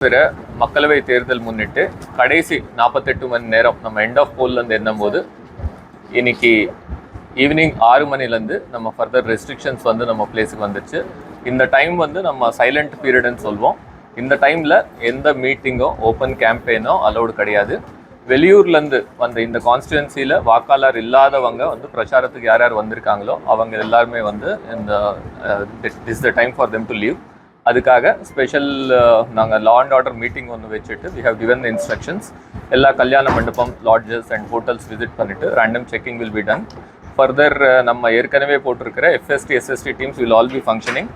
பெற மக்களவை தேர்தல் முன்னிட்டு கடைசி நாற்பத்தெட்டு மணி நேரம் நம்ம எண்ட் ஆஃப் போல்லேருந்து எண்ணும்போது இன்னைக்கு ஈவினிங் ஆறு மணிலேருந்து நம்ம ஃபர்தர் ரெஸ்ட்ரிக்ஷன்ஸ் வந்து நம்ம பிளேஸுக்கு வந்துச்சு இந்த டைம் வந்து நம்ம சைலண்ட் பீரியடுன்னு சொல்லுவோம் இந்த டைமில் எந்த மீட்டிங்கோ ஓப்பன் கேம்பெயினோ அலௌடு கிடையாது. வெளியூர்லேருந்து வந்த இந்த கான்ஸ்டுவன்சியில் வாக்காளர் இல்லாதவங்க வந்து பிரச்சாரத்துக்கு யார் யார் வந்திருக்காங்களோ அவங்க எல்லாருமே வந்து இந்த is the time for them to leave அதுக்காக ஸ்பெஷல் நாங்கள் லா அண்ட் ஆர்டர் மீட்டிங் ஒன்று வச்சுட்டு வி ஹவ் கிவன் இன்ஸ்ட்ரக்ஷன்ஸ் எல்லா கல்யாண மண்டபம் லாட்ஜஸ் அண்ட் ஹோட்டல்ஸ் விசிட் பண்ணிவிட்டு random checking will be done further நம்ம ஏற்கனவே போட்டிருக்கிற FST SST teams will all be functioning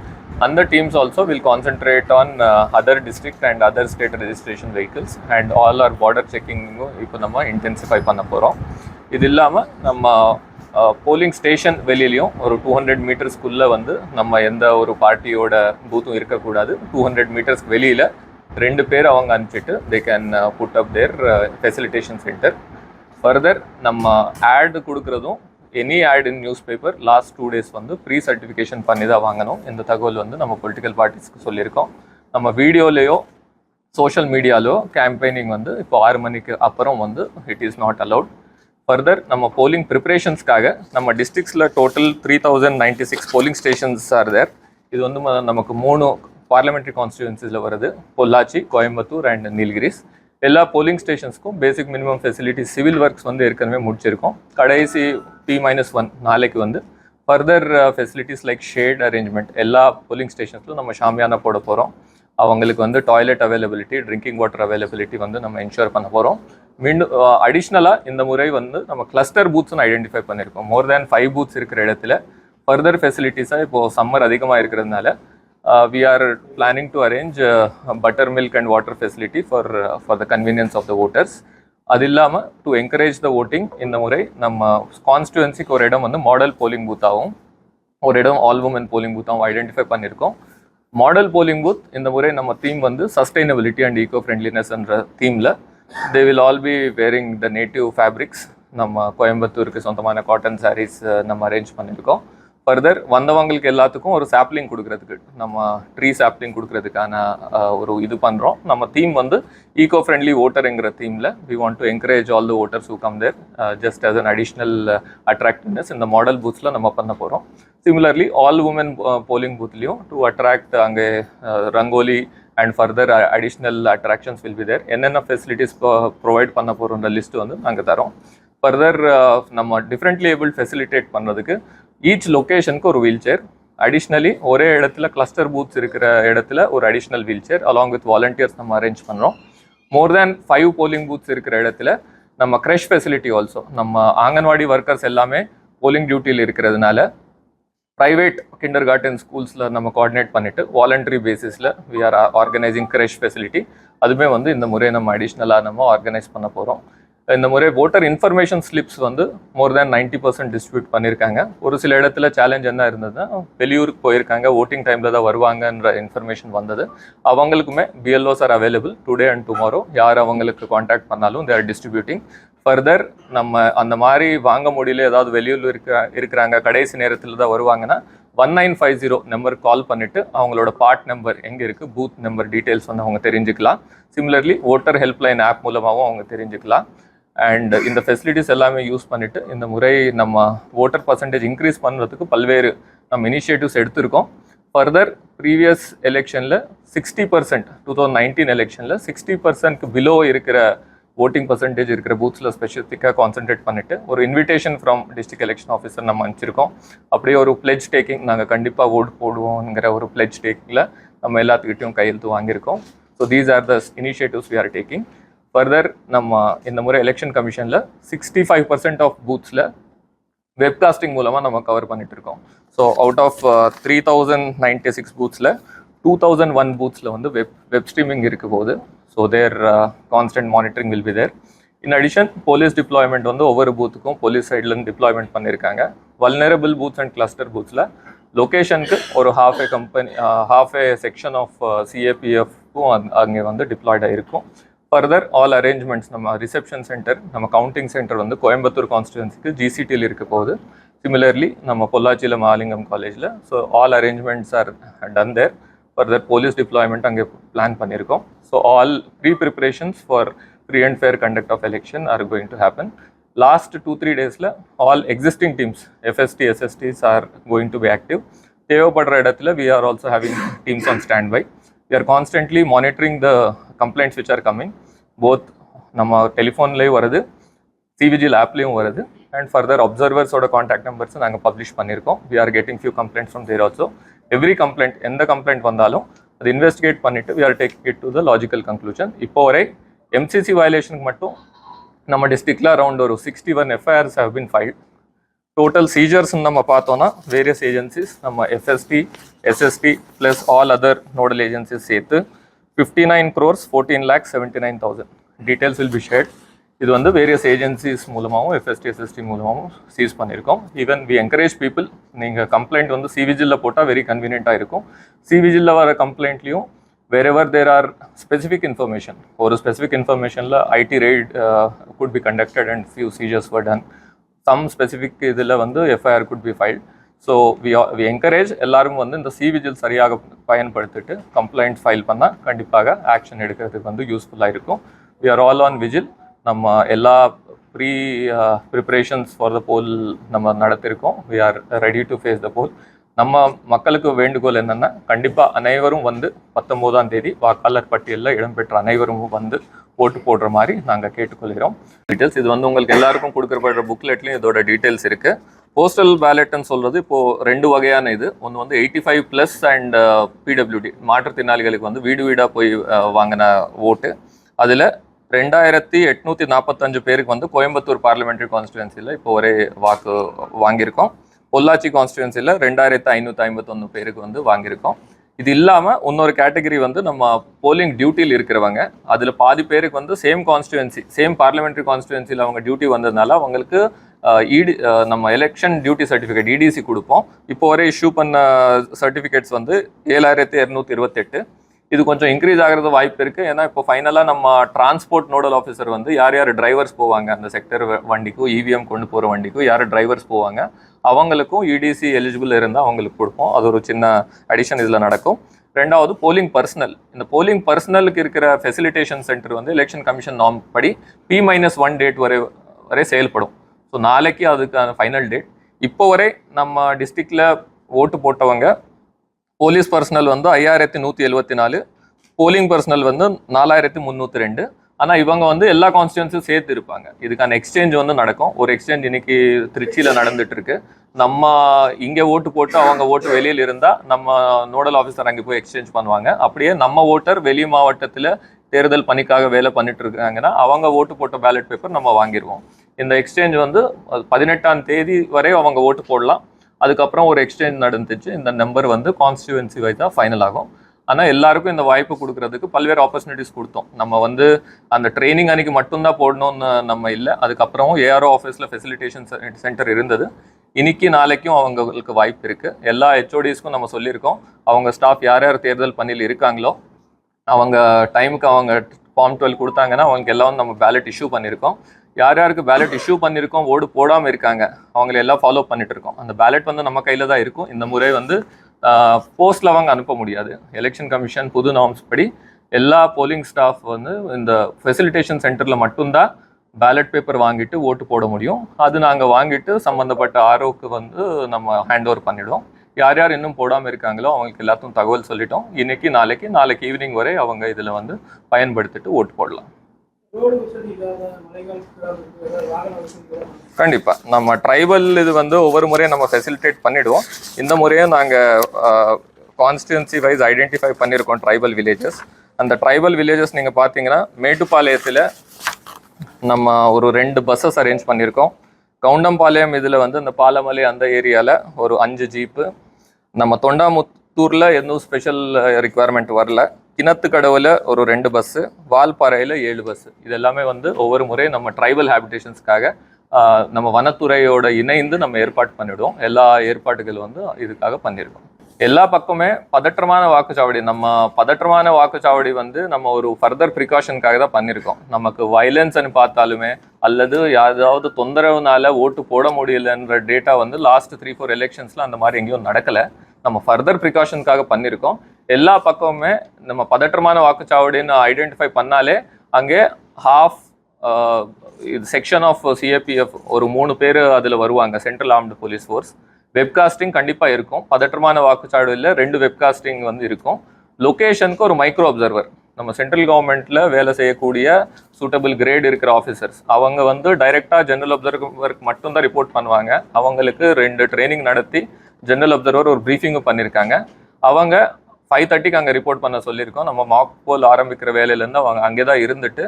அந்த teams also will concentrate on other district and other state registration vehicles and all are border செக்கிங்கும் இப்போ நம்ம intensify பண்ண போகிறோம் இது இல்லாமல் நம்ம போலிங் ஸ்டேஷன் வெளியிலையும் ஒரு டூ ஹண்ட்ரட் மீட்டர்ஸ்க்குள்ளே வந்து நம்ம எந்த ஒரு பார்ட்டியோட பூத்தும் இருக்கக்கூடாது. டூ ஹண்ட்ரட் மீட்டர்ஸ்க்கு வெளியில் ரெண்டு பேர் அவங்க அனுப்பிச்சிட்டு they can put up their facilitation centre further நம்ம ஆட் கொடுக்குறதும் any ad in newspaper last two days வந்து ப்ரீ சர்டிஃபிகேஷன் பண்ணி தான் வாங்கணும். இந்த தகவல் வந்து நம்ம பொலிட்டிக்கல் பார்ட்டிஸ்க்கு சொல்லியிருக்கோம். நம்ம வீடியோலேயோ சோஷியல் மீடியாலோ கேம்பெயினிங் வந்து இப்போ ஆறு மணிக்கு அப்புறம் வந்து it is not allowed further நம்ம போலிங் ப்ரிப்பரேஷன்ஸ்க்காக நம்ம டிஸ்ட்ரிக்ஸில் total three thousand ninety six polling stations are there இது வந்து நமக்கு மூணு பார்லிமெண்ட்ரி கான்ஸ்டியூன்சிஸில் வருது. பொள்ளாச்சி கோயம்புத்தூர் அண்ட் நீலகிரிஸ். எல்லா polling ஸ்டேஷன்ஸ்க்கும் basic minimum facility civil works வந்து ஏற்கனவே முடிச்சிருக்கோம். கடைசி பி மைனஸ் ஒன் நாளைக்கு வந்து further facilities like shade arrangement எல்லா போலிங் ஸ்டேஷன்ஸ்லும் நம்ம ஷாமியானா போட போகிறோம் அவங்களுக்கு வந்து toilet availability drinking water availability வந்து நம்ம என்ஷூர் பண்ண போகிறோம் மீண்டும் அடிஷ்னலாக இந்த முறை வந்து நம்ம கிளஸ்டர் பூத்ஸ்னு ஐடென்டிஃபை பண்ணியிருக்கோம் மோர் தேன் ஃபைவ் பூத்ஸ் இருக்கிற இடத்துல ஃபர்தர் ஃபெசிலிட்டிஸாக இப்போது சம்மர் அதிகமாக இருக்கிறதுனால we are planning to arrange buttermilk and water facility for for the convenience of the voters அது இல்லாமல் டு என்கரேஜ் த ஓட்டிங் இந்த முறை நம்ம கான்ஸ்டுவன்சிக்கு ஒரு இடம் வந்து மாடல் போலிங் பூத்தாகவும் ஒரு இடம் ஆல் உமன் போலிங் பூத்தாகவும் ஐடென்டிஃபை பண்ணியிருக்கோம் மாடல் போலிங் பூத் இந்த முறை நம்ம தீம் வந்து சஸ்டைனபிலிட்டி அண்ட் ஈகோ ஃப்ரெண்ட்லினஸ்ன்ற தீமில் they will all be wearing the native fabrics நம்ம கோயம்புத்தூருக்கு சொந்தமான காட்டன் சாரீஸ் நம்ம அரேஞ்ச் பண்ணியிருக்கோம். ஃபர்தர் வந்தவங்களுக்கு எல்லாத்துக்கும் ஒரு சாப்லிங் கொடுக்கறதுக்கு நம்ம ட்ரீ சாப்லிங் கொடுக்கறதுக்கான ஒரு இது பண்ணுறோம் நம்ம தீம் வந்து ஈகோ ஃப்ரெண்ட்லி ஓட்டருங்கிற தீமில் we want to encourage all the voters who come there just as an additional attractiveness இந்த மாடல் பூத்ஸில் நம்ம பண்ண போகிறோம் சிமிலர்லி ஆல் உமன் போலிங் பூத்லேயும் டு அட்ராக்ட் அங்கே rangoli and further additional attractions will be there என்னென்ன facilities provide பண்ண போகிறோன்ற லிஸ்ட் வந்து நாங்கள் தரோம். ஃபர்தர் uh, நம்ம டிஃப்ரெண்ட்லி ஏபிள் ஃபெசிலிட்டேட் பண்ணுறதுக்கு ஈச் லொக்கேஷனுக்கு ஒரு வீல் சேர் அடிஷ்னலி ஒரே இடத்துல கிளஸ்டர் பூத்ஸ் இருக்கிற இடத்துல ஒரு additional wheel chair along with volunteers நம்ம அரேஞ்ச் பண்ணுறோம் more than five polling booths இருக்கிற இடத்துல நம்ம க்ரெஷ் ஃபெசிலிட்டி ஆல்சோ நம்ம ஆங்கன்வாடி ஒர்க்கர்ஸ் எல்லாமே போலிங் டியூட்டியில் இருக்கிறதுனால ப்ரைவேட் கிண்டர் கார்டன் ஸ்கூல்ஸில் நம்ம கோஆர்டினேட் பண்ணிவிட்டு வாலண்டரி பேசிஸில் we are organising creche facility அதுவுமே வந்து இந்த முறை நம்ம அடிஷ்னலாக நம்ம ஆர்கனைஸ் பண்ண போகிறோம் இந்த முறை ஓட்டர் இன்ஃபர்மேஷன் ஸ்லிப்ஸ் வந்து more than ninety percent distribute பண்ணியிருக்காங்க ஒரு சில இடத்துல சேலஞ்ச் என்ன இருந்ததுன்னா வெளியூருக்கு போயிருக்காங்க ஓட்டிங் டைமில் தான் வருவாங்கன்ற இன்ஃபர்மேஷன் வந்தது. அவங்களுக்குமே BLOs are available today and tomorrow யார் அவங்களுக்கு காண்டாக்ட் பண்ணாலும் தே ஆர் டிஸ்ட்ரிபியூட்டிங் ஃபர்தர் நம்ம அந்த மாதிரி வாங்க முடியல ஏதாவது வெளியூர் இருக்க இருக்கிறாங்க கடைசி நேரத்தில் தான் வருவாங்கன்னா one nine five zero number call பண்ணிட்டு அவங்களோட பார்ட் நம்பர் எங்கே இருக்குது பூத் நம்பர் டீட்டெயில்ஸ் வந்து அவங்க தெரிஞ்சுக்கலாம். சிமிலர்லி ஓட்டர் ஹெல்ப்லைன் ஆப் மூலமாகவும் அவங்க தெரிஞ்சுக்கலாம். அண்ட் இந்த ஃபெசிலிட்டிஸ் எல்லாமே யூஸ் பண்ணிவிட்டு இந்த முறை நம்ம ஓட்டர் பர்சன்டேஜ் இன்க்ரீஸ் பண்ணுறதுக்கு பல்வேறு நம்ம இனிஷியேட்டிவ்ஸ் எடுத்திருக்கோம். ஃபர்தர் ப்ரீவியஸ் எலெக்ஷனில் sixty percent two thousand nineteen எலெக்ஷனில் சிக்ஸ்டி பர்சன்ட்க்கு பிலோ இருக்கிற ஓட்டிங் பர்சன்டேஜ் இருக்கிற பூத்ஸில் ஸ்பெசிஃபிக்காக கான்சென்ட்ரேட் பண்ணிட்டு ஒரு invitation from district election officer நம்ம அனுப்பிச்சிருக்கோம். அப்படியே ஒரு பிளெஜ் டேக்கிங் நாங்கள் கண்டிப்பாக ஓட் போடுவோங்கிற ஒரு பிளெஜ் டேக்கிங்கில் நம்ம எல்லாத்துக்கிட்டையும் கையெழுத்து வாங்கியிருக்கோம். So these are the initiatives we are taking further நம்ம இந்த முறை எலெக்ஷன் கமிஷனில் சிக்ஸ்டி ஃபைவ் பர்சன்ட் ஆஃப் பூத்ஸில் வெப்காஸ்டிங் மூலமாக நம்ம கவர் பண்ணிட்டு இருக்கோம். So out of three thousand ninety six பூத்ஸில் two thousand one பூத்ஸில் வந்து வெப் வெப் ஸ்ட்ரீமிங் இருக்க போது so there constant monitoring will be there in addition police deployment வந்து ஒவ்வொரு பூத்துக்கும் போலீஸ் சைட்லேருந்து டிப்ளாய்மெண்ட் பண்ணியிருக்காங்க வல்னரபிள் பூத்ஸ் அண்ட் கிளஸ்டர் பூத்ஸில் லொக்கேஷனுக்கு ஒரு half a company half a section of சிஏபிஎஃப்க்கும் அங்கே வந்து டிப்ளாய்டாக இருக்கும் ஃபர்தர் ஆல் அரேஞ்ச்மெண்ட்ஸ் நம்ம ரிசப்ஷன் சென்டர் நம்ம கவுண்டிங் சென்டர் வந்து கோயம்புத்தூர் கான்ஸ்டிடுவன்சிக்கு ஜிசிடியில் இருக்க போகுது. சிமிலர்லி நம்ம பொள்ளாச்சியில் மாலிங்கம் காலேஜில் so all arrangements are done there further police deployment அங்கே பிளான் பண்ணியிருக்கோம் So all pre-preparations for free and fair conduct of election are going to happen. Last two three days la all existing teams FST SSTs are going to be active. தேவைப்படுற இடத்துல we are also having teams on standby. We are constantly monitoring the complaints which are coming. Both நம்ம டெலிஃபோன்லேயும் வருது சிவிஜில் ஆப்லேயும் வருது and further அப்சர்வர்ஸோட contact numbers நாங்கள் publish பண்ணியிருக்கோம் we are getting few complaints from there also every complaint எந்த complaint வந்தாலும் அது investigate பண்ணிட்டு we are take it to the logical conclusion இப்போ வரை எம்சிசி வயலேஷனுக்கு மட்டும் நம்ம டிஸ்ட்ரிக்டில் அரௌண்ட் ஒரு sixty one FIRs have been filed total seizures நம்ம பார்த்தோம்னா வேரியஸ் ஏஜென்சிஸ் நம்ம FST SST plus all other nodal agencies சேர்த்து fifty nine crores fourteen lakh seventy nine thousand details will be shared இது வந்து வேரியஸ் ஏஜென்சிஸ் மூலமாகவும் FST SST மூலமாகவும் seize பண்ணியிருக்கோம். Even we encourage people நீங்கள் கம்ப்ளைண்ட் வந்து cVIGIL போட்டால் வெரி கன்வீனியண்ட்டாக இருக்கும். சிவிஜில் வர கம்ப்ளைண்ட்லேயும் ever there are specific information ஒரு specific இன்ஃபர்மேஷனில் IT raid could be conducted and few seizures were done some specific இதில் வந்து FIR could be filed so we we encourage எல்லாரும் வந்து இந்த சிவிஜில் சரியாக பயன்படுத்திட்டு கம்ப்ளைண்ட் ஃபைல் பண்ணால் கண்டிப்பாக ஆக்ஷன் எடுக்கிறதுக்கு வந்து யூஸ்ஃபுல்லாக இருக்கும். We are all on vigil நம்ம எல்லா pre preparations for the poll நம்ம நடத்திருக்கோம். We are ready to face the poll நம்ம மக்களுக்கு வேண்டுகோள் என்னென்னா கண்டிப்பாக அனைவரும் வந்து பத்தொம்போதாம் தேதி வாக்காளர் பட்டியலில் இடம்பெற்ற அனைவரும் வந்து ஓட்டு போடுற மாதிரி நாங்கள் கேட்டுக்கொள்கிறோம். டீட்டெயில்ஸ் இது வந்து உங்களுக்கு எல்லாருக்கும் கொடுக்கப்படுற புக்லெட்லேயும் இதோட டீட்டெயில்ஸ் இருக்குது போஸ்டல் பேலட்னு சொல்கிறது இப்போது ரெண்டு வகையான இது. ஒன்று வந்து eighty five plus and PWD மாற்றுத்திறனாளிகளுக்கு வந்து வீடு வீடாக போய் uh, வாங்கின ஓட்டு அதில் ரெண்டாயிரத்தி எட்நூத்தி நாற்பத்தஞ்சு பேருக்கு வந்து கோயம்புத்தூர் பார்லிமெண்ட்ரி கான்ஸ்டுவன்சியில் இப்போ ஒரே வாக்கு வாங்கியிருக்கோம். பொள்ளாச்சி கான்ஸ்டுவன்சியில் ரெண்டாயிரத்தி ஐநூற்றி ஐம்பத்தொன்று பேருக்கு வந்து வாங்கியிருக்கோம். இது இல்லாமல் இன்னொரு கேட்டகரி வந்து நம்ம போலிங் டியூட்டியில் இருக்கிறவங்க அதில் பாதி பேருக்கு வந்து சேம் கான்ஸ்டுவன்சி சேம் பார்லிமெண்ட்ரி கான்ஸ்டுவன்சியில் அவங்க டியூட்டி வந்ததுனால அவங்களுக்கு இடி நம்ம எலெக்ஷன் டியூட்டி சர்டிஃபிகேட் இடிசி கொடுப்போம். இப்போ வரை இஷ்யூ பண்ண சர்டிஃபிகேட்ஸ் வந்து ஏழாயிரத்தி இரநூத்தி இருபத்தெட்டு. இது கொஞ்சம் இன்க்ரீஸ் ஆகிறது வாய்ப்பு இருக்குது ஏன்னா இப்போ ஃபைனலாக நம்ம டிரான்ஸ்போர்ட் நோடல் ஆஃபீஸர் வந்து யார் யார் டிரைவர்ஸ் போவாங்க? அந்த செக்டர் வண்டிக்கும் இவிஎம் கொண்டு போகிற வண்டிக்கும் யார் டிரைவர்ஸ் போவாங்க? அவங்களுக்கும் இடிசி எலிஜிபிள் இருந்தால் அவங்களுக்கு கொடுப்போம். அது ஒரு சின்ன அடிஷன் இதில் நடக்கும். ரெண்டாவது போலிங் பர்சனல் இந்த போலிங் பர்சனலுக்கு இருக்கிற ஃபெசிலிட்டேஷன் சென்டர் வந்து எலெக்ஷன் கமிஷன் நார்ம் படி பி மைனஸ் ஒன் டேட் வரை வரை செயல்படும். ஸோ நாளைக்கு அதுக்கான ஃபைனல் டேட் இப்போ வரை நம்ம டிஸ்ட்ரிக்டில் ஓட்டு போட்டவங்க போலீஸ் பர்சனல் வந்து ஐயாயிரத்தி நூற்றி எழுபத்தி நாலு போலிங் பர்சனல் வந்து நாலாயிரத்தி முந்நூற்றி ரெண்டு. ஆனால் இவங்க வந்து எல்லா கான்ஸ்டியூன்ஸும் சேர்த்து இருப்பாங்க. இதுக்கான எக்ஸ்சேஞ்ச் வந்து நடக்கும். ஒரு எக்ஸ்சேஞ்ச் இன்னைக்கு திருச்சியில் நடந்துட்டு இருக்கு நம்ம இங்கே ஓட்டு போட்டு அவங்க ஓட்டு வெளியில் இருந்தால் நம்ம நோடல் ஆஃபீஸர் அங்கே போய் எக்ஸ்சேஞ்ச் பண்ணுவாங்க. அப்படியே நம்ம ஓட்டர் வெளி மாவட்டத்தில் தேர்தல் பணிக்காக வேலை பண்ணிட்டு இருக்காங்கன்னா அவங்க ஓட்டு போட்ட பேலட் பேப்பர் நம்ம வாங்கிடுவோம் இந்த எக்ஸ்சேஞ்ச் வந்து பதினெட்டாம் தேதி வரை அவங்க ஓட்டு போடலாம். அதுக்கப்புறம் ஒரு எக்ஸ்சேஞ்ச் நடந்துச்சு. இந்த நம்பர் வந்து கான்ஸ்டியூவன்சி தான் ஃபைனல் ஆகும். ஆனால் எல்லாருக்கும் இந்த வாய்ப்பு கொடுக்கறதுக்கு பல்வேறு ஆப்பர்ச்சுனிட்டிஸ் கொடுத்தோம். நம்ம வந்து அந்த ட்ரைனிங் அன்னைக்கு மட்டும்தான் போடணும்னு நம்ம இல்லை. அதுக்கப்புறம் ஏஆர்ஓ ஆஃபீஸில் ஃபெசிலிட்டேஷன் சென்டர் இருந்தது. இன்னைக்கு நாளைக்கும் அவங்களுக்கு வாய்ப்பு இருக்குது எல்லா ஹெச்ஓடிஸ்க்கும் நம்ம சொல்லியிருக்கோம். அவங்க ஸ்டாஃப் யார் யார் தேர்தல் பணியில் இருக்காங்களோ அவங்க டைமுக்கு அவங்க ஃபார்ம் டுவெல் கொடுத்தாங்கன்னா அவங்க எல்லாம் நம்ம பேலட் இஷ்யூ பண்ணியிருக்கோம் யார் யாருக்கு பேலட் இஷ்யூ பண்ணியிருக்கோம் ஓடு போடாமல் இருக்காங்க அவங்கள எல்லாம் ஃபாலோ பண்ணிட்டு இருக்கோம். அந்த பேலட் வந்து நம்ம கையில் தான் இருக்கும். இந்த முறை வந்து போஸ்டில் அவங்க அனுப்ப முடியாது. எலெக்ஷன் கமிஷன் புது நார்ம்ஸ் படி எல்லா போலிங் ஸ்டாஃப் வந்து இந்த ஃபெசிலிட்டேஷன் சென்டரில் மட்டும்தான் பேலட் பேப்பர் வாங்கிட்டு ஓட்டு போட முடியும். அது நாங்கள் வாங்கிட்டு சம்மந்தப்பட்ட ஆரோக்கு வந்து நம்ம ஹேண்ட் ஓவர் பண்ணிடுவோம். யார் யார் இன்னும் போடாமல் இருக்காங்களோ அவங்களுக்கு எல்லாத்துக்கும் தகவல் சொல்லிட்டோம். இன்னைக்கு நாளைக்கு நாளைக்கு ஈவினிங் வரை அவங்க இதில் வந்து பயன்படுத்திட்டு ஓட்டு போடலாம். ரோடு வசதி இல்லாத மலைக்காலத்துக்கு ஏதாவது வாகன வசதி இல்லாத கண்டிப்பா. நம்ம ட்ரைபல் இது வந்து ஒவ்வொரு முறையும் நம்ம ஃபெசிலிட்டேட் பண்ணிடுவோம். இந்த முறையும் நாங்க கான்ஸ்டியூன்சி வைஸ் ஐடென்டிஃபை பண்ணியிருக்கோம் ட்ரைபல் வில்லேஜஸ் அந்த ட்ரைபல் வில்லேஜஸ் நீங்க பார்த்தீங்கன்னா மேட்டுப்பாளையத்தில் நம்ம ஒரு ரெண்டு பஸ்ஸஸ் அரேஞ்ச் பண்ணியிருக்கோம். கவுண்டம்பாளையம் இதில் வந்து இந்த பாலமலை அந்த ஏரியாவில் ஒரு அஞ்சு ஜீப்பு நம்ம தொண்டாமுத்தூரில் எதுவும் ஸ்பெஷல் ரிக்குவயர்மெண்ட் வரல. கிணத்துக்கடவுல ஒரு ரெண்டு பஸ்ஸு வால்பாறையில் ஏழு பஸ்ஸு இது எல்லாமே வந்து ஒவ்வொரு முறையும் நம்ம ட்ரைபல் ஹேபிடேஷன்ஸ்க்காக நம்ம வனத்துறையோட இணைந்து நம்ம ஏற்பாடு பண்ணிவிடுவோம் எல்லா ஏற்பாடுகள் வந்து இதுக்காக பண்ணியிருக்கோம். எல்லா பக்கமே பதற்றமான வாக்குச்சாவடி. நம்ம பதற்றமான வாக்குச்சாவடி வந்து நம்ம ஒரு ஃபர்தர் ப்ரிகாஷனுக்காக தான் பண்ணியிருக்கோம் நமக்கு வயலன்ஸ்னு பார்த்தாலுமே அல்லது யாராவது தொந்தரவுனால ஓட்டு போட முடியலன்ற டேட்டா வந்து லாஸ்ட் த்ரீ ஃபோர் எலெக்ஷன்ஸில் அந்த மாதிரி எங்கேயும் நடக்கலை. நம்ம ஃபர்தர் ப்ரிகாஷனுக்காக பண்ணியிருக்கோம் எல்லா பக்கமுமே நம்ம பதற்றமான வாக்குச்சாவடின்னு ஐடென்டிஃபை பண்ணாலே அங்கே ஹாஃப் இது செக்ஷன் ஆஃப் சிஏபிஎஃப் ஒரு மூணு பேர் அதில் வருவாங்க central armed police force webcasting கண்டிப்பாக இருக்கும். பதற்றமான வாக்குச்சாவடியில் ரெண்டு வெப்காஸ்டிங் வந்து இருக்கும். லொக்கேஷனுக்கு ஒரு மைக்ரோ அப்சர்வர் நம்ம சென்ட்ரல் கவர்மெண்ட்டில் வேலை செய்யக்கூடிய சூட்டபிள் கிரேட் இருக்கிற ஆஃபீஸர்ஸ் அவங்க வந்து டைரெக்டாக ஜென்ரல் அப்சர்வருக்கு மட்டும்தான் ரிப்போர்ட் பண்ணுவாங்க. அவங்களுக்கு ரெண்டு ட்ரைனிங் நடத்தி ஜென்ரல் அப்சர்வர் ஒரு ப்ரீஃபிங்கும் பண்ணியிருக்காங்க அவங்க ஃபைவ் தேர்ட்டிக்கு அங்கே ரிப்போர்ட் பண்ண சொல்லியிருக்கோம். நம்ம மாக் போல் ஆரம்பிக்கிற வேலையிலேருந்து அவங்க அங்கே தான் இருந்துட்டு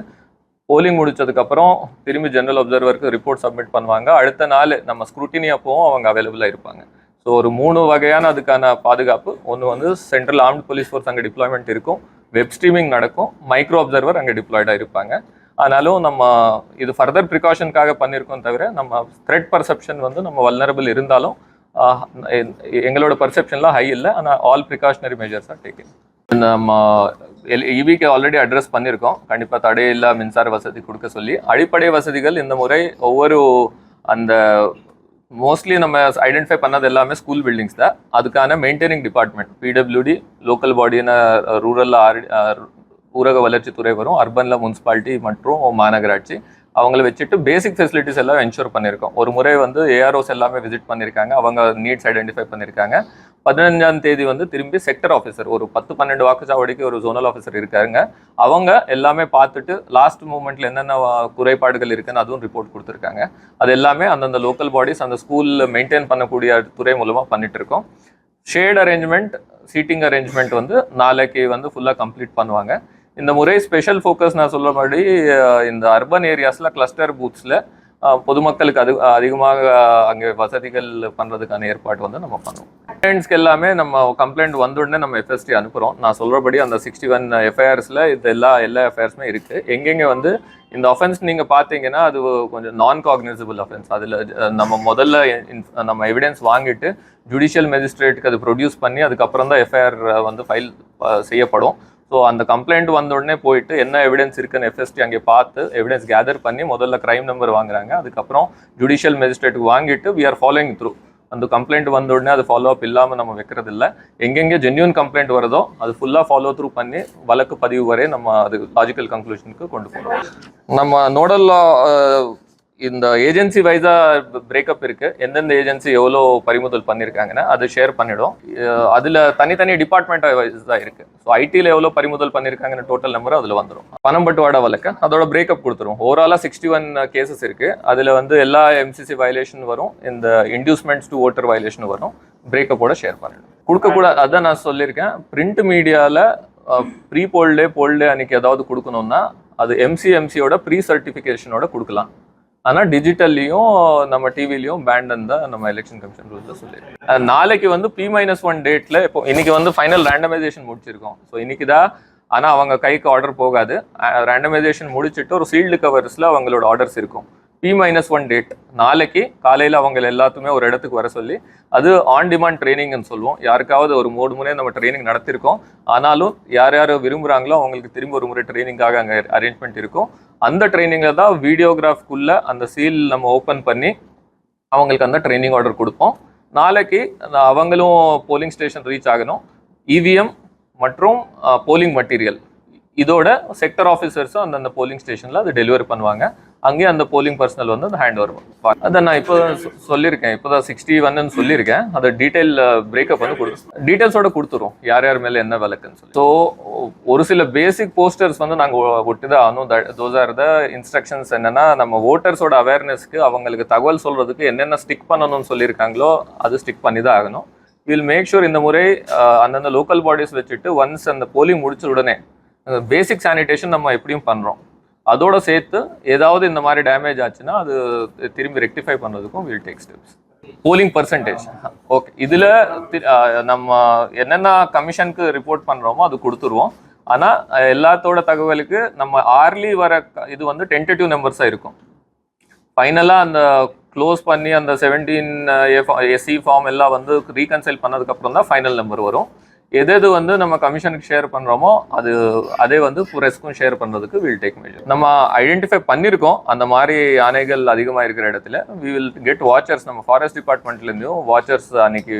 போலிங் முடிச்சதுக்கப்புறம் திரும்பி ஜென்ரல் அப்சர்வருக்கு ரிப்போர்ட் சப்மிட் பண்ணுவாங்க. அடுத்த நாள் நம்ம ஸ்க்ரூட்டினி அப்போவும் அவங்க அவைலபிளாக இருப்பாங்க. ஸோ ஒரு மூணு வகையான அதுக்கான பாதுகாப்பு. ஒன்று வந்து சென்ட்ரல் ஆர்ம்ட் போலீஸ் ஃபோர்ஸ் அங்கே டிப்ளாய்மெண்ட் இருக்கும். வெப் ஸ்ட்ரீமிங் நடக்கும். மைக்ரோ அப்சர்வர் அங்கே டிப்ளாய்டாக இருப்பாங்க. ஆனாலும் நம்ம இது ஃபர்தர் ப்ரிகாஷனுக்காக பண்ணியிருக்கோம் தவிர நம்ம த்ரெட் பர்செப்ஷன் வந்து நம்ம வல்னரபிள் இருந்தாலும் எங்களோட பர்செப்ஷன்லாம் ஹை இல்லை. ஆனால் all precautionary measures are taken நம்ம இவிக்கு ஆல்ரெடி அட்ரஸ் பண்ணியிருக்கோம் கண்டிப்பாக தடையில்லா மின்சார வசதி கொடுக்க சொல்லி. அடிப்படை வசதிகள் இந்த முறை ஒவ்வொரு அந்த மோஸ்ட்லி நம்ம ஐடென்டிஃபை பண்ணது எல்லாமே ஸ்கூல் பில்டிங்ஸ் தான். அதுக்கான மெயின்டைனிங் டிபார்ட்மெண்ட் பிடபிள்யூடி லோக்கல் பாடின்னு ரூரலில் ஆர் ஊரக வளர்ச்சித்துறை வரும். அர்பனில் முனிசிபாலிட்டி மற்றும் மாநகராட்சி. அவங்கள வச்சுட்டு பேசிக் ஃபெசிலிட்டிஸ் எல்லாம் என்ஷூர் பண்ணியிருக்கோம். ஒரு முறை வந்து ஏஆர்ஓஸ் எல்லாமே விசிட் பண்ணியிருக்காங்க. அவங்க நீட்ஸ் ஐடென்டிஃபை பண்ணியிருக்காங்க. பதினஞ்சாம் தேதி வந்து திரும்பி செக்டர் ஆஃபீஸர் ஒரு பத்து பன்னெண்டு வாக்குச்சாவடிக்கு ஒரு ஜோனல் ஆஃபீஸர் இருக்காருங்க. அவங்க எல்லாமே பார்த்துட்டு லாஸ்ட் மூமெண்ட்ல என்னென்ன குறைபாடுகள் இருக்குன்னு அதுவும் ரிப்போர்ட் கொடுத்துருக்காங்க. அது எல்லாமே அந்தந்த லோக்கல் பாடிஸ் அந்த ஸ்கூலில் மெயின்டைன் பண்ணக்கூடிய துறை மூலமாக பண்ணிட்டு இருக்கோம் ஷேட் அரேஞ்ச்மெண்ட் சீட்டிங் அரேஞ்ச்மெண்ட் வந்து நாளைக்கு வந்து ஃபுல்லாக கம்ப்ளீட் பண்ணுவாங்க. இந்த முறை ஸ்பெஷல் ஃபோக்கஸ் நான் சொல்லபடி இந்த அர்பன் ஏரியாஸில் கிளஸ்டர் பூத்ஸில் பொதுமக்களுக்கு அது அதிகமாக அங்கே வசதிகள் பண்ணுறதுக்கான ஏற்பாடு வந்து நம்ம பண்ணுவோம். கம்ப்ளைண்ட்ஸ்க்கு எல்லாமே நம்ம கம்ப்ளைண்ட் வந்தோடனே நம்ம எஃப்எஸ்டி அனுப்புகிறோம் நான் சொல்கிறபடி அந்த சிக்ஸ்டி ஒன் எஃப்ஐஆர்ஸில் இது எல்லா எல்லா எஃப்ஐஆர்ஸுமே இருக்குது எங்கெங்கே வந்து இந்த அஃபென்ஸ் நீங்கள் பார்த்தீங்கன்னா அது கொஞ்சம் நான் காக்னிசபிள் அஃபென்ஸ் அதில் நம்ம முதல்ல நம்ம எவிடன்ஸ் வாங்கிட்டு ஜுடிஷியல் மேஜிஸ்ட்ரேட்டுக்கு அது ப்ரொடியூஸ் பண்ணி அதுக்கப்புறம் தான் எஃப்ஐஆர் வந்து ஃபைல் செய்யப்படும். ஸோ அந்த கம்ப்ளைண்ட் வந்த உடனே போயிட்டு என்ன எவிடன்ஸ் இருக்குன்னு எஃப்எஸ்டி அங்கே பார்த்து எவிடன்ஸ் கேதர் பண்ணி முதல்ல கிரைம் நம்பர் வாங்குறாங்க. அதுக்கப்புறம் ஜுடிஷியல் மேஜிஸ்ட்ரேட்டுக்கு வாங்கிட்டு வி ஆர் ஃபாலோயிங் த்ரூ அந்த கம்ப்ளைண்ட் வந்த உடனே அது ஃபாலோ அப் இல்லாமல் நம்ம வைக்கிறது இல்லை எங்கெங்கே ஜென்யூன் கம்ப்ளைண்ட் வருதோ அது ஃபுல்லாக ஃபாலோ த்ரூ பண்ணி வழக்கு பதிவு வரை நம்ம அது லாஜிக்கல் கன்க்ளூஷனுக்கு கொண்டு போகிறோம் நம்ம நோடல் இந்த ஏஜென்சி வைஸா பிரேக்கப் இருக்கு. எந்தெந்த ஏஜென்சி எவ்வளோ பறிமுதல் பண்ணியிருக்காங்கன்னா அதை ஷேர் பண்ணிடும் அதில் அதுல தனித்தனி டிபார்ட்மெண்ட் வைஸ் தான் இருக்கு. ஸோ ஐடியில் எவ்வளோ பறிமுதல் பண்ணியிருக்காங்கன்னு டோட்டல் நம்பர் அதில் வந்துடும் பணம் பட்டுவாடா வழக்கு. அதோட பிரேக்கப் கொடுத்துரும் ஓவராலாக சிக்ஸ்டி ஒன் கேசஸ் இருக்கு. அதில் வந்து எல்லா எம்சிசி வயலேஷன் வரும். இந்த இன்டியூஸ்மெண்ட்ஸ் டு ஓட்டர் வயலேஷன் வரும். பிரேக்கப்போட ஷேர் பண்ணிடும் கொடுக்கக்கூடாது அதான் நான் சொல்லியிருக்கேன். பிரிண்ட் மீடியாவில் ப்ரீ போல்டே போல்டே அன்னைக்கு ஏதாவது கொடுக்கணும்னா அது எம்சிஎம்சியோட ப்ரீ சர்டிஃபிகேஷனோட கொடுக்கலாம். ஆனால் டிஜிட்டல்லையும் நம்ம டிவிலையும் பேண்டன் தான் நம்ம எலெக்ஷன் கமிஷன் ரூல்ஸில் சொல்லியிருக்கோம் நாளைக்கு வந்து பி மைனஸ் ஒன் டேட்டில் இப்போ இன்னைக்கு வந்து ஃபைனல் ரேண்டமைசேஷன் முடிச்சிருக்கோம். ஸோ இன்னைக்கு தான் ஆனால் அவங்க கைக்கு ஆர்டர் போகாது. ரேண்டமைசேஷன் முடிச்சிட்டு ஒரு சீல்டு கவர்ஸில் அவங்களோட ஆர்டர்ஸ் இருக்கும். டி மைனஸ் ஒன் டேட் நாளைக்கு காலையில் அவங்க எல்லாத்துமே ஒரு இடத்துக்கு வர சொல்லி அது ஆன் டிமாண்ட் ட்ரைனிங்னு சொல்லுவோம். யாருக்காவது ஒரு மூணு முறை நம்ம ட்ரைனிங் நடத்திருக்கோம். ஆனாலும் யார் யார் விரும்புகிறாங்களோ அவங்களுக்கு திரும்ப ஒரு முறை ட்ரைனிங்காக அங்கே அரேஞ்ச்மெண்ட் இருக்கும். அந்த ட்ரைனிங்கில் தான் வீடியோகிராஃப்குள்ளே அந்த சீல் நம்ம ஓப்பன் பண்ணி அவங்களுக்கு அந்த ட்ரைனிங் ஆர்டர் கொடுப்போம். நாளைக்கு அவங்களும் போலிங் ஸ்டேஷன் ரீச் ஆகணும். இவிஎம் மற்றும் போலிங் மெட்டீரியல் இதோட செக்டர் ஆஃபீஸர்ஸும் அந்தந்த போலிங் ஸ்டேஷனில் அது டெலிவரி பண்ணுவாங்க. அங்கேயே அந்த போலிங் பர்சனல் வந்து அந்த ஹேண்ட் ஓவர் அதை நான் இப்போ சொல்லியிருக்கேன். இப்போ தான் சிக்ஸ்டி ஒன்னு சொல்லியிருக்கேன். அதை டீட்டெயில் பிரேக்கப் வந்து கொடுத்து டீட்டெயில்ஸோட கொடுத்துரும். யார் யார் மேலே என்ன விளக்குன்னு சொல்லி. ஸோ ஒரு சில பேசிக் போஸ்டர்ஸ் வந்து நாங்கள் ஒட்டி தான் ஆகணும். தோஸ் ஆர் த இன்ஸ்ட்ரக்ஷன்ஸ் என்னன்னா நம்ம ஓட்டர்ஸோட அவேர்னஸ்க்கு அவங்களுக்கு தகவல் சொல்றதுக்கு என்னென்ன ஸ்டிக் பண்ணணும்னு சொல்லியிருக்காங்களோ அது ஸ்டிக் பண்ணி தான் ஆகணும். வில் மேக் ஷூர் இந்த முறை அந்தந்த லோக்கல் பாடிஸ் வச்சுட்டு ஒன்ஸ் அந்த போலிங் முடிச்ச உடனே பேசிக் சானிடேஷன் நம்ம எப்படியும் பண்ணுறோம் அதோட சேர்த்து ஏதாவது இந்த மாதிரி டேமேஜ் ஆச்சுன்னா அது திரும்பி ரெக்டிஃபை பண்ணுறதுக்கும் will take steps polling percentage okay இதில் நம்ம என்னென்ன கமிஷனுக்கு ரிப்போர்ட் பண்ணுறோமோ அது கொடுத்துருவோம். ஆனால் எல்லாத்தோட தகவலுக்கு நம்ம ஆர்லி வர க- இது வந்து டென்டேட்டிவ் நம்பர்ஸாக இருக்கும். ஃபைனலாக அந்த க்ளோஸ் பண்ணி அந்த செவன்டீன் எஸ்சி ஃபார்ம் எல்லாம் வந்து ரீகன்சைல் பண்ணதுக்கப்புறம் தான் ஃபைனல் நம்பர் வரும். எது எது வந்து நம்ம கமிஷனுக்கு ஷேர் பண்ணுறோமோ அது அதே வந்து புரெஸ்க்கும் ஷேர் பண்ணுறதுக்கு வில் டேக் மெஷர் நம்ம ஐடென்டிஃபை பண்ணியிருக்கோம் அந்த மாதிரி யானைகள் அதிகமாக இருக்கிற இடத்துல வி வில் கெட் வாட்சர்ஸ் நம்ம ஃபாரஸ்ட் டிபார்ட்மெண்ட்லேருந்தும் வாட்சர்ஸ் அன்னைக்கு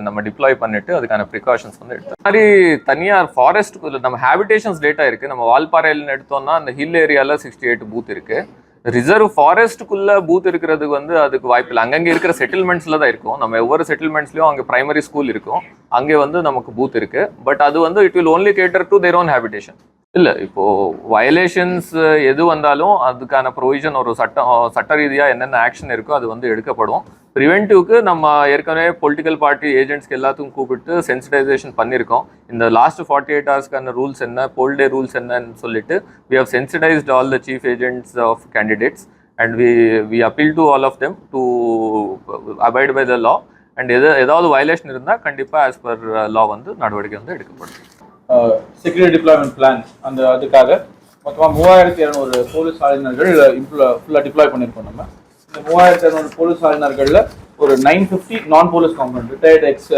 நம்ம டிப்ளாய் பண்ணிட்டு அதுக்கான ப்ரிகாஷன்ஸ் வந்து எடுத்தோம் மாதிரி தனியார் ஃபாரஸ்ட் நம்ம ஹேபிடேஷன்ஸ் டேட்டா இருக்குது நம்ம வால்பாறையில் எடுத்தோம்னா அந்த ஹில் ஏரியாவில் சிக்ஸ்டி எயிட் பூத் இருக்குது ரிசர்வ் ஃபாரஸ்ட்டுக்குள்ள பூத் இருக்கிறதுக்கு வந்து அதுக்கு வாய்ப்பு இல்லை. அங்கங்கே இருக்கிற செட்டில்மெண்ட்ஸில் தான் இருக்கும். நம்ம ஒவ்வொரு செட்டில்மெண்ட்ஸ்லையும் அங்கே ப்ரைமரி ஸ்கூல் இருக்கும். அங்கே வந்து நமக்கு பூத் இருக்குது பட் அது வந்து it will only cater to their own habitation இல்லை இப்போது வயலேஷன்ஸ் எது வந்தாலும் அதுக்கான ப்ரொவிஷன் ஒரு சட்டம் சட்ட ரீதியாக என்னென்ன ஆக்ஷன் இருக்கோ அது வந்து எடுக்கப்படும். ப்ரிவென்டிவ்க்கு நம்ம ஏற்கனவே பொலிட்டிக்கல் பார்ட்டி ஏஜென்ட்ஸ்க்கு எல்லாத்துக்கும் கூப்பிட்டு சென்சிடைசேஷன் பண்ணியிருக்கோம். இந்த லாஸ்ட் ஃபார்ட்டி எயிட் ஹவர்ஸ்க்கான ரூல்ஸ் என்ன போல் டே ரூல்ஸ் என்னன்னு சொல்லிட்டு we have sensitized all the chief agents of candidates and we we appeal to all of them to abide by the law and எது ஏதாவது violation இருந்தால் கண்டிப்பாக as per லா uh, வந்து நடவடிக்கை வந்து எடுக்கப்படும். செக்யூரிட்டி டிப்ளாய்மெண்ட் பிளான் அந்த அதுக்காக மொத்தமாக மூவாயிரத்தி இரநூறு போலீஸ் ஆளுநர்கள் ஃபுல்லாக டிப்ளாய் பண்ணியிருக்கோம் நம்ம. இந்த மூவாயிரத்தி இரநூறு போலீஸ் ஆளுநர்களில் ஒரு nine fifty non police component retired ex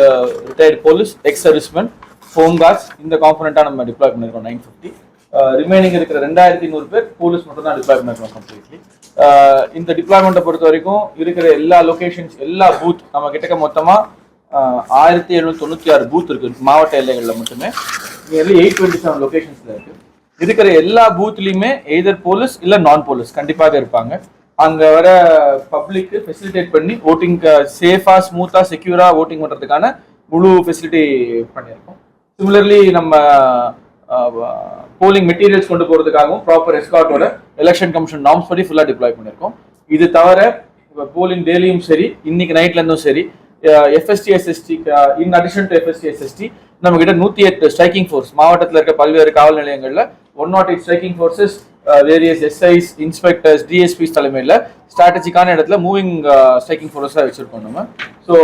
retired police ex serviceman home guards இந்த காம்பனண்ட்டாக நம்ம டிப்ளாய் பண்ணியிருக்கோம் நைன் ஃபிஃப்டி. Uh, ரிமைனிங் இருக்கிற ரெண்டாயிரத்தி நூறு பேர் போலீஸ் மட்டும் தான் டிப்ளாய் பண்ணிருக்கோம் கம்ப்ளீட்லி uh, இந்த டிப்ளாய்மெண்ட்டை பொறுத்த வரைக்கும் இருக்கிற எல்லா லொகேஷன்ஸ் எல்லா பூத் நம்ம கிட்டக்க மொத்தமாக uh, ஆயிரத்தி எழுநூத்தி தொண்ணூற்றி ஆறு பூத் இருக்கு மாவட்ட எல்லைகளில் மட்டுமே. நியர்லி எயிட் டுவெண்ட்டி செவன் லொக்கேஷன்ஸில் இருக்கு. இருக்கிற எல்லா பூத்லேயுமே எய்தர் போலீஸ் இல்லை நான் போலீஸ் கண்டிப்பாக இருப்பாங்க. அங்கே வர பப்ளிக்கு ஃபெசிலிட்டேட் பண்ணி ஓட்டிங் சேஃபாக ஸ்மூத்தாக செக்யூராக ஓட்டிங் பண்ணுறதுக்கான முழு ஃபெசிலிட்டி பண்ணியிருக்கோம். சிமிலர்லி நம்ம போலிங் மெட்டீரியல்ஸ் கொண்டு போகிறதுக்காகவும் ப்ராப்பர் எஸ்கார்ட்டோட எலெக்ஷன் கமிஷன் நாம்ஸ் படி ஃபுல்லாக டிப்ளாய் பண்ணியிருக்கோம். இது தவிர போலிங் டெய்லியும் சரி இன்னைக்கு நைட்லேருந்தும் சரி FST SST in addition to FST SST நம்ம கிட்ட நூற்றி எட்டு ஸ்ட்ரைக்கிங் ஃபோர்ஸ் மாவட்டத்தில் இருக்க பல்வேறு காவல் நிலையங்களில் one naught eight striking forces various SIs inspectors DSPs தலைமையில் ஸ்ட்ராட்டஜிக்கான இடத்துல மூவிங் ஸ்ட்ரைக்கிங் ஃபோர்ஸாக வச்சுருக்கோம் நம்ம. ஸோ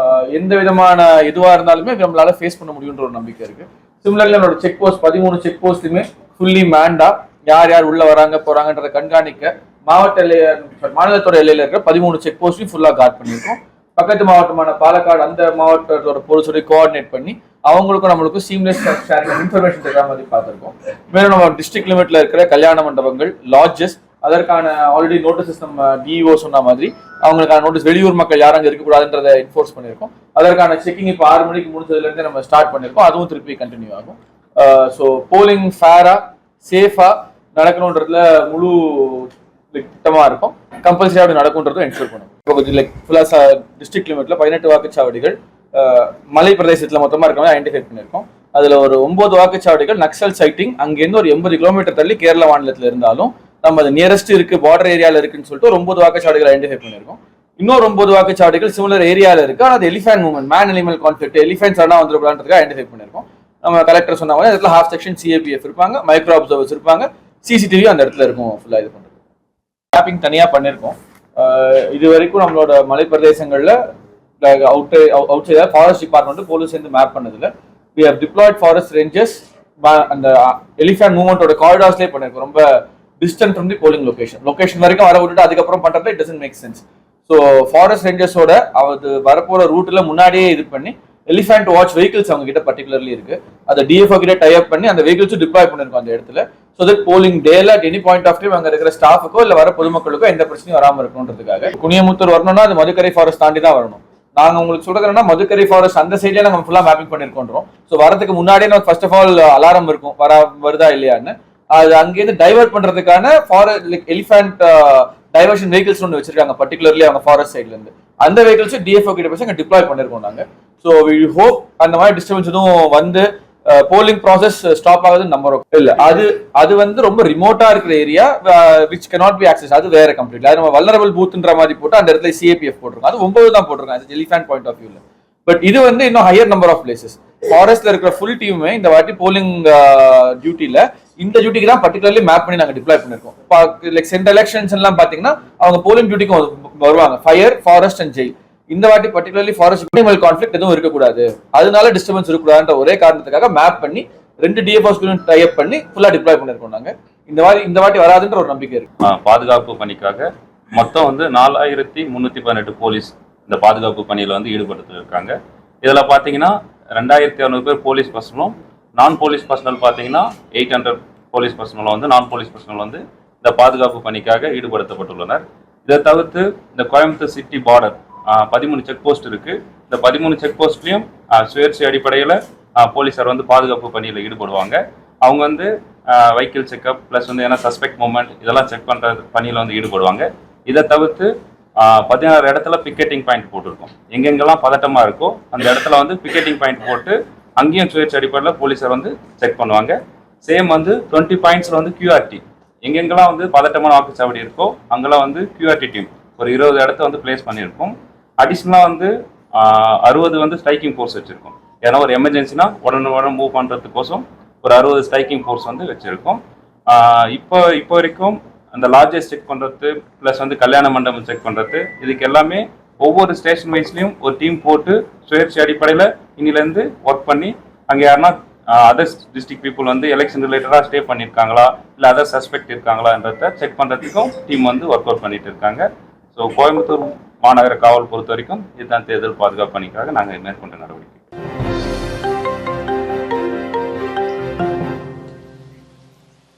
uh, எந்த விதமான இதுவாக இருந்தாலுமே நம்மளால ஃபேஸ் பண்ண முடியுன்ற ஒரு நம்பிக்கை இருக்குது சிமிலர்லி நம்மளோட செக் போஸ்ட் பதிமூணு செக் போஸ்ட்டுமே ஃபுல்லி மேண்டா யார் யார் உள்ளே வராங்க போகிறாங்கன்றத கண்காணிக்க மாவட்ட எல்லையில் மாநிலத்தோட எல்லையில் இருக்கிற பதிமூணு செக் போஸ்ட்டையும் ஃபுல்லாக கார்ட் பண்ணியிருக்கோம். பக்கத்து மாவட்டமான பாலக்காடு அந்த மாவட்டத்தோட போலீஸோட கோஆர்டினேட் பண்ணி அவங்களுக்கும் நம்மளுக்கும் சீம்லெஸ் ஷேரிங் இன்ஃபர்மேஷன் தர மாதிரி பார்த்துருக்கோம். மேலும் நம்ம டிஸ்ட்ரிக்ட் லிமிட்ல இருக்கிற கல்யாண மண்டபங்கள் லாட்ஜஸ் அதற்கான ஆல்ரெடி நோட்டீஸஸ் நம்ம டிஇஓ சொன்ன மாதிரி அவங்களுக்கான நோட்டீஸ் வெளியூர் மக்கள் யாரும் அங்கே இருக்கக்கூடாதுன்றதை என்ஃபோர்ஸ் பண்ணியிருக்கோம். அதற்கான செக்கிங் இப்போ ஆறு மணிக்கு முடிஞ்சதுலேருந்து நம்ம ஸ்டார்ட் பண்ணியிருக்கோம். அதுவும் திருப்பி கண்டினியூ ஆகும். ஸோ போலிங் ஃபேராக சேஃபாக நடக்கணுன்றதுல முழு திட்டமா இருக்கும். கம்பல்சரி அப்படி நடக்கும்ன்றதும் என்ஷூர் பண்ணும் இப்போ லைக் ஃபுல்லாக டிஸ்ட்ரிக்ட் லிமிட்ல பதினெட்டு வாக்குச்சாவடிகள் மலை பிரதேசத்தில் மொத்தமாக இருக்க ஐடென்டிஃபை பண்ணியிருக்கோம். அதில் ஒரு ஒன்பது வாக்குச்சாவடிகள் நக்சல் சைட்டிங் அங்கேருந்து ஒரு எண்பது கிலோமீட்டர் தள்ளி கேரள மாநிலத்தில் இருந்தாலும் நம்ம அது நியரஸ்ட் இருக்கு பார்டர் ஏரியாவில் இருக்குன்னு சொல்லிட்டு ஒரு ஒன்பது வாக்குச்சாவடிகள் ஐடென்டிஃபை பண்ணியிருக்கோம். இன்னொரு ஒன்பது வாக்குச்சாவடிகள் சிமிலர் ஏரியாவில் இருக்கு. ஆனால் அது elephant movement man animal conflict elephants எல்லாம் வந்துருக்கலான்றதுக்கு ஐடென்டிஃபை பண்ணியிருக்கோம். நம்ம கலெக்டர் சொன்ன மாதிரி இடத்துல ஹாஃப் செக்ஷன் சிஏபிஎஃப் இருப்பாங்க மைக்ரோ அப்சர்வர்ஸ் இருப்பாங்க சிசிடிவி அந்த இடத்துல இருக்கும் ஃபுல்லாக இது பண்றது. மேப்பிங் தனியாக பண்ணியிருக்கோம் இது வரைக்கும் நம்மளோட மலை பிரதேசங்கள்ல அவுட் அவுட் சைடாக ஃபாரஸ்ட் டிபார்ட்மெண்ட் போலீஸ் சேர்ந்து மேப் பண்ணதுல we have deployed forest rangers அந்த எலிஃபேண்ட் மூவ்மெண்ட்டோட காரிடார்ஸ்லேயே பண்ணியிருக்கோம் ரொம்ப distant from the polling location location வரைக்கும் வர விட்டுட்டு அதுக்கப்புறம் பண்ணுறது it doesn't make sense so forest ரேஞ்சர்ஸோட அது வரப்போகிற ரூட்டில் முன்னாடியே இது பண்ணி எலிஃபென்ட் வாட்ச் வெஹிக்கிள்ஸ் அவங்க கிட்ட பர்டிகுலர்லி இருக்கு. அதை டிஎஃப்ஓ கிட்ட டைப் பண்ணி அந்த வெஹிக்கிள்ஸும் டிப்ளாய் பண்ணிருக்கோம் அந்த இடத்துல. ஸோ தட் போலிங் டேல at any point of time அங்கே இருக்கிற ஸ்டாஃபுக்கோ இல்லை வர பொதுமக்களுக்கோ எந்த பிரச்சனையும் வராமல் இருக்கணுன்றதுக்காக குனியமுத்தூர் வரணும்னா அது மதுக்கரை ஃபாரஸ்ட் தாண்டி தான் வரணும். நாங்கள் உங்களுக்கு சொல்றது மதுக்கரை ஃபாரஸ்ட் அந்த சைட்லேயே நாங்கள் ஃபுல்லாக மேப்பிங் பண்ணிருக்கோம் ஸோ வரதுக்கு முன்னாடியே நம்ம ஃபர்ஸ்ட் ஆஃப் ஆல் அலாரம் இருக்கும். வர வருதா இல்லையான்னு. அது அங்கேருந்து டைவர்ட் பண்ணுறதுக்கான forest like elephant diversion vehicles ஒன்று வச்சிருக்காங்க. பர்டிகுலர்லி அவங்க ஃபாரஸ்ட் சைட்லேருந்து அந்த வெஹிக்கிள்ஸும் டிஎஃப்ஓ கிட்ட பேசி அங்கே டிப்ளாய் பண்ணியிருக்கோம் நாங்கள் ஸோ வி ஹோப் அந்த மாதிரி டிஸ்டர்பன்ஸ் எதுவும் வந்து போலிங் ப்ராசஸ் ஸ்டாப் ஆகுது நம்புறோம் இல்ல அது அது வந்து ரொம்ப ரிமோட்டா இருக்கிற area which cannot be access அது வேற கம்ப்ளீட்ல அது நம்ம வல்லரபிள் பூத்ன்ற மாதிரி போட்டு அந்த இடத்துல சிஏபிஎஃப் போட்டிருக்கோம். அது ஒன்பது தான் போட்டிருக்கோம் எலிஃபேண்ட் பாயிண்ட் ஆஃப் வியூல பட் இது வந்து இன்னும் ஹையர் நம்பர் ஆஃப் பிளேசஸ் ஃபாரஸ்ட்ல இருக்கிற ஃபுல் டீமுமே இந்த வாட்டி போலிங் டியூட்டில இந்த டியூட்டிக்கு தான் பர்டிகுலர்லி மேப் பண்ணி நாங்கள் டிப்ளாய் பண்ணிருக்கோம். லைக் சென்ட் எலெக்ஷன்ஸ் எல்லாம் பாத்தீங்கன்னா அவங்க போலிங் டியூட்டிக்கும் வருவாங்க. ஃபயர் ஃபாரஸ்ட் அண்ட் ஜெயில் இந்த வாட்டி பர்டிகுலர்லி ஃபாரஸ்ட் அனிமல் கான்ஃபிளிக் எதுவும் இருக்கக்கூடாது. அதனால டிஸ்டர்பன்ஸ் இருக்கக்கூடாதுன்ற ஒரே காரணத்துக்காக மேப் பண்ணி ரெண்டு டிஎஃப்ஓஸ்களும் டை அப் பண்ணி ஃபுல்லாக டிப்ளாய் பண்ணிருக்கோம் நாங்கள் இந்த மாதிரி இந்த வாட்டி வராதுன்ற ஒரு நம்பிக்கை இருக்கு. பாதுகாப்பு பணிக்காக மொத்தம் வந்து நாலாயிரத்தி முந்நூற்றி பதினெட்டு போலீஸ் இந்த பாதுகாப்பு பணியில் வந்து ஈடுபட்டு இருக்காங்க. இதில் பார்த்தீங்கன்னா ரெண்டாயிரத்தி இரநூறு பேர் போலீஸ் பர்சனலும் நான் போலீஸ் பர்சனல் பார்த்தீங்கன்னா எயிட் ஹண்ட்ரட் போலீஸ் பர்சனலும் வந்து நான் போலீஸ் பர்சனல் வந்து இந்த பாதுகாப்பு பணிக்காக ஈடுபடுத்தப்பட்டுள்ளனர். இதை தவிர்த்து இந்த கோயம்புத்தூர் சிட்டி பார்டர் பதிமூணு செக் போஸ்ட் இருக்கு. இந்த பதிமூணு செக் போஸ்ட்லையும் சுயேட்சை அடிப்படையில் போலீஸார் வந்து பாதுகாப்பு பணியில் ஈடுபடுவாங்க. அவங்க வந்து வெஹிக்கிள் செக்அப் ப்ளஸ் வந்து ஏன்னா சஸ்பெக்ட் மூமெண்ட் இதெல்லாம் செக் பண்ணுற பணியில் வந்து ஈடுபடுவாங்க. இதை தவிர்த்து பதினாறு இடத்துல பிக்கெட்டிங் பாயிண்ட் போட்டிருக்கோம். எங்கெங்கெல்லாம் பதட்டமாக இருக்கோ அந்த இடத்துல வந்து பிக்கெட்டிங் பாயிண்ட் போட்டு அங்கேயும் சுயேட்சை அடிப்படையில் போலீஸார் வந்து செக் பண்ணுவாங்க. சேம் வந்து டுவெண்ட்டி பாயிண்ட்ஸில் வந்து கியூஆர்டி எங்கெங்கெல்லாம் வந்து பதட்டமான வாக்குச்சாவடி இருக்கோ அங்கெல்லாம் வந்து கியூஆர்டி டீம் ஒரு இருபது இடத்த வந்து பிளேஸ் பண்ணியிருக்கோம். அடிஷ்னலாக வந்து அறுபது வந்து ஸ்ட்ரைக்கிங் ஃபோர்ஸ் வச்சுருக்கோம். ஏன்னா ஒரு எமர்ஜென்சினா உடனே உடனே மூவ் பண்ணுறதுக்கோசம் ஒரு அறுபது ஸ்ட்ரைக்கிங் ஃபோர்ஸ் வந்து வச்சுருக்கோம். இப்போ இப்போ வரைக்கும் அந்த லாட்ஜஸ் செக் பண்ணுறது ப்ளஸ் வந்து கல்யாண மண்டபம் செக் பண்ணுறது இதுக்கு எல்லாமே ஒவ்வொரு ஸ்டேஷன் வைஸ்லையும் ஒரு டீம் போட்டு சுயேட்சை அடிப்படையில் இன்னிலேருந்து ஒர்க் பண்ணி அங்கே யாருன்னா அதர்ஸ் டிஸ்ட்ரிக்ட் பீப்புள் வந்து எலெக்ஷன் ரிலேட்டடாக ஸ்டே பண்ணியிருக்காங்களா இல்லை அதர் சஸ்பெக்ட் இருக்காங்களான்றத செக் பண்ணுறதுக்கும் டீம் வந்து ஒர்க் அவுட் பண்ணிட்டு இருக்காங்க. ஸோ கோயம்புத்தூர் மாநகர காவல் பொறுத்த வரைக்கும் இதுதான் தேர்தல் பாதுகாப்பு பணிக்காக நாங்கள் மேற்கொண்ட நடவடிக்கை.